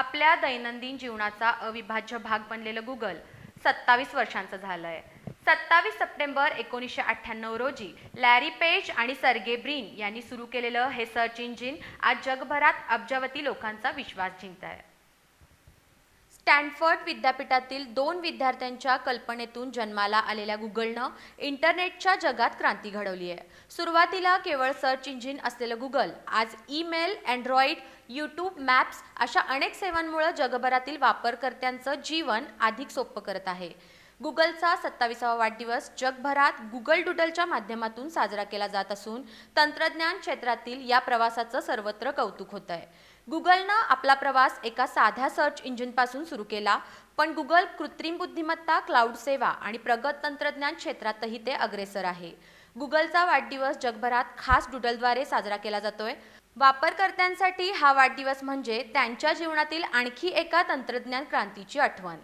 आपल्या दैनंदिन जीवनाचा अविभाज्य भाग बनलेलं गुगल सत्तावीस वर्षांचं झालंय. सत्तावीस सप्टेंबर एकोणीसशे अठ्ठ्याण्णव रोजी लॅरी पेज आणि सर्गे ब्रिन यांनी सुरू केलेलं हे सर्च इंजिन आज जगभरात अब्जावती लोकांचा विश्वास जिंकत आहे स्टॅनफर्ड विद्यापीठातील दोन विद्यार्थ्यांच्या कल्पनेतून जन्माला आलेल्या गुगलनं इंटरनेटच्या जगात क्रांती घडवली आहे. सुरुवातीला केवळ सर्च इंजिन असलेलं गुगल आज ईमेल अँड्रॉइड यूट्यूब मॅप्स अशा अनेक सेवांमुळे जगभरातील वापरकर्त्यांचं जीवन अधिक सोपं करत आहे. गुगलचा सत्ताविसावा वाढदिवस जगभरात गुगल डुडलच्या माध्यमातून साजरा केला जात असून तंत्रज्ञान क्षेत्रातील या प्रवासाचं सर्वत्र कौतुक होत आहे गुगलनं आपला प्रवास एका साध्या सर्च इंजिनपासून सुरू केला पण गुगल कृत्रिम बुद्धिमत्ता क्लाउड सेवा आणि प्रगत तंत्रज्ञान क्षेत्रातही ते अग्रेसर आहे. गुगलचा वाढदिवस जगभरात खास डुडलद्वारे साजरा केला जातोय. वापरकर्त्यांसाठी हा वाढदिवस म्हणजे त्यांच्या जीवनातील आणखी एका तंत्रज्ञान क्रांतीची आठवण.